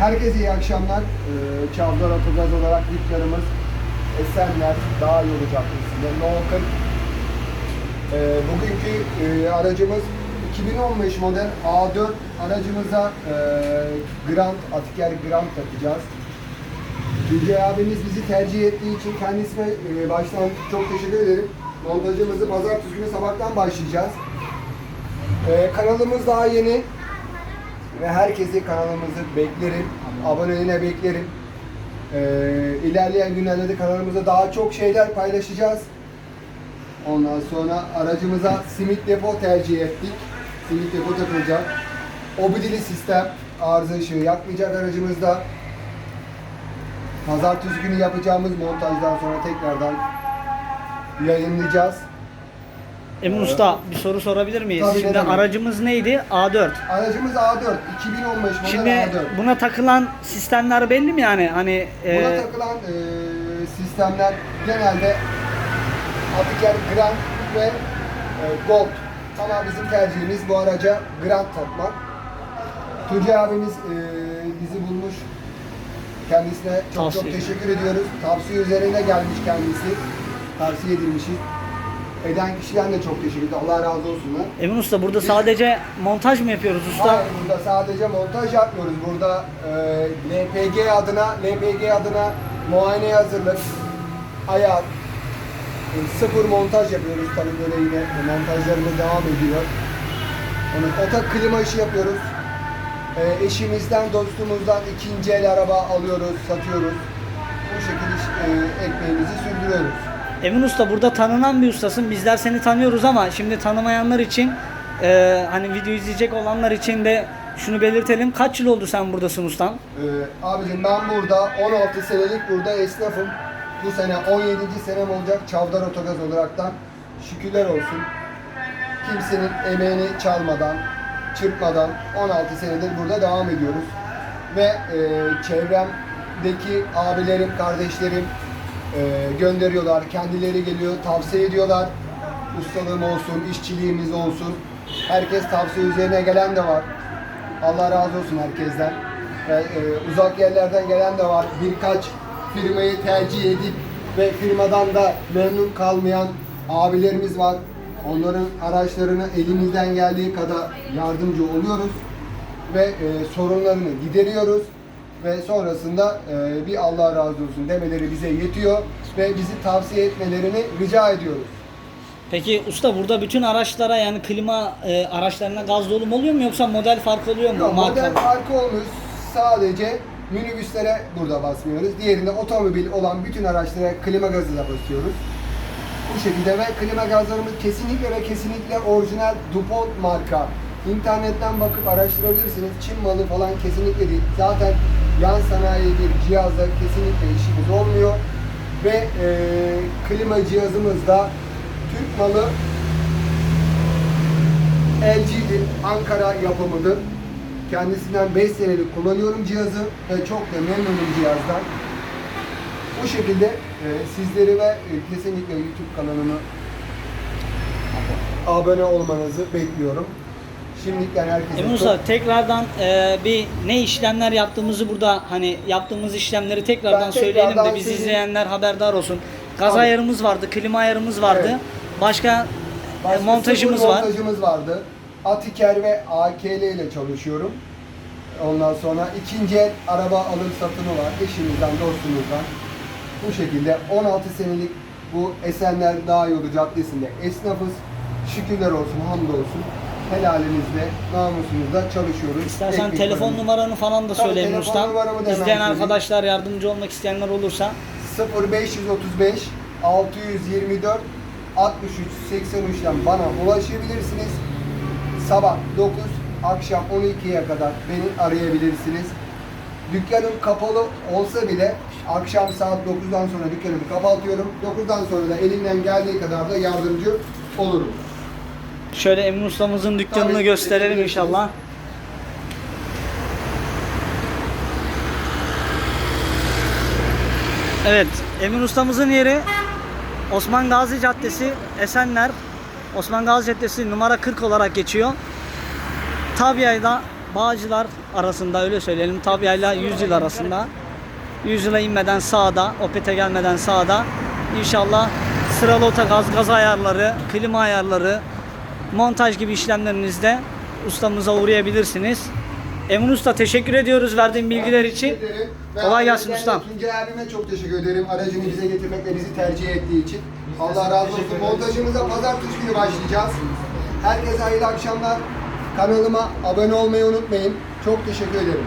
Herkese iyi akşamlar. Ee, Çavdar Otogaz olarak dükkanımız Esenler Dağ Yolu Caddesi'nde. No 40. Ee, bugünkü e, aracımız 2015 model A4 aracımıza e, Grand, Atiker Grand takacağız. Yüce abimiz bizi tercih ettiği için kendisine e, baştan çok teşekkür ederim. Montajımızı pazartesi günü sabahtan başlayacağız. E, kanalımız daha yeni ve herkesi kanalımızı beklerim. Aboneliğine beklerim. E, ilerleyen günlerde de kanalımızda daha çok şeyler paylaşacağız. Ondan sonra aracımıza simit depo tercih ettik. Simit depo takılacak. Obidili sistem arıza ışığı yakmayacak aracımızda. Pazartesi günü yapacağımız montajdan sonra tekrardan yayınlayacağız. Emin Usta bir soru sorabilir miyiz? Tabii, Şimdi demek. aracımız neydi? A4. Aracımız A4, 2015 model Şimdi A4. buna takılan sistemler belli mi yani? Hani Buna e, takılan e, sistemler genelde Atiker Grand ve e, Gold. Ama bizim tercihimiz bu araca Grand takmak. Tuncay abimiz e, bizi bulmuş. Kendisine çok çok Tavsiye. teşekkür ediyoruz. Tavsiye üzerine gelmiş kendisi. Tavsiye edilmişiz. Eden kişiden de çok teşekkür ederim. Allah razı olsunlar. Emin Usta burada sadece montaj mı yapıyoruz usta? Hayır, burada sadece montaj yapmıyoruz. Burada e, LPG adına, LPG adına muayene hazırlık, ayak, e, sıfır montaj yapıyoruz. Tabii böyle yine montajlarımız devam ediyor. Onu otak klima işi yapıyoruz. E, eşimizden, dostumuzdan ikinci el araba alıyoruz, satıyoruz. Bu şekilde e, ekmeğimizi sürdürüyoruz. Emin Usta burada tanınan bir ustasın. Bizler seni tanıyoruz ama şimdi tanımayanlar için e, hani video izleyecek olanlar için de şunu belirtelim. Kaç yıl oldu sen buradasın ustam? Ee, abicim ben burada 16 senelik burada esnafım. Bu sene 17. senem olacak Çavdar Otogaz olaraktan. Şükürler olsun. Kimsenin emeğini çalmadan, çırpmadan 16 senedir burada devam ediyoruz. Ve e, çevremdeki abilerim, kardeşlerim e, gönderiyorlar. Kendileri geliyor, tavsiye ediyorlar. Ustalığım olsun, işçiliğimiz olsun. Herkes tavsiye üzerine gelen de var. Allah razı olsun herkesten. Ve, e, uzak yerlerden gelen de var. Birkaç firmayı tercih edip ve firmadan da memnun kalmayan abilerimiz var. Onların araçlarını elimizden geldiği kadar yardımcı oluyoruz ve e, sorunlarını gideriyoruz ve sonrasında e, bir Allah razı olsun demeleri bize yetiyor ve bizi tavsiye etmelerini rica ediyoruz. Peki usta burada bütün araçlara yani klima e, araçlarına gaz dolum oluyor mu yoksa model farkı oluyor mu? Yok, model farkı olmuş. Sadece minibüslere burada basmıyoruz. Diğerinde otomobil olan bütün araçlara klima gazı da basıyoruz. Bu şekilde ve klima gazlarımız kesinlikle ve kesinlikle orijinal DuPont marka. İnternetten bakıp araştırabilirsiniz. Çin malı falan kesinlikle değil. Zaten yan sanayi bir cihazla kesinlikle işimiz olmuyor. Ve e, klima cihazımız da Türk malı LG'dir, Ankara yapımıdır. Kendisinden 5 senelik kullanıyorum cihazı ve çok da memnunum cihazdan. Bu şekilde e, sizleri ve e, kesinlikle YouTube kanalımı abone olmanızı bekliyorum. Şimdiden herkese Emin çok- tekrardan e, bir ne işlemler yaptığımızı burada hani yaptığımız işlemleri tekrardan Ben söyleyelim de tekrardan biz söyleyeyim. izleyenler haberdar olsun. Gaz Tabii. ayarımız vardı, klima ayarımız vardı. Evet. Başka, e, Başka montajımız var. Montajımız vardı. Atiker ve AKL ile çalışıyorum. Ondan sonra ikinci el araba alım satımı var. Eşimizden, dostumuzdan. Bu şekilde 16 senelik bu Esenler Dağ Yolu Caddesi'nde esnafız. Şükürler olsun, hamdolsun. Helalimizle, namusumuzla çalışıyoruz. İstersen Ekmek telefon paramız- numaranı falan da Tabii, söyle Emin telefon Usta. numaramı da hemen İzleyen söyleyeyim. arkadaşlar yardımcı olmak isteyenler olursa 0535 624 63 83'ten bana ulaşabilirsiniz. Sabah 9, akşam 12'ye kadar beni arayabilirsiniz. Dükkanım kapalı olsa bile akşam saat 9'dan sonra dükkanımı kapatıyorum. 9'dan sonra da elimden geldiği kadar da yardımcı olurum. Şöyle Emin Usta'mızın dükkanını Tabii, gösterelim inşallah. Evet, Emin Usta'mızın yeri Osman Gazi Caddesi, Esenler. Osman Gazi Caddesi numara 40 olarak geçiyor. Tabya'da Bağcılar arasında öyle söyleyelim. Tabyayla 100 yıl arasında. 100 yıla inmeden sağda, Opet'e gelmeden sağda. İnşallah sıralı otogaz, gaz ayarları, klima ayarları, montaj gibi işlemlerinizde ustamıza uğrayabilirsiniz. Emin Usta teşekkür ediyoruz verdiğin bilgiler için. Kolay gelsin ustam. Tuncay abime çok teşekkür ederim. Aracını bize getirmekle bizi tercih ettiği için. Allah razı olsun. Montajımıza pazartesi günü başlayacağız. Herkese hayırlı akşamlar. Kanalıma abone olmayı unutmayın. Çok teşekkür ederim.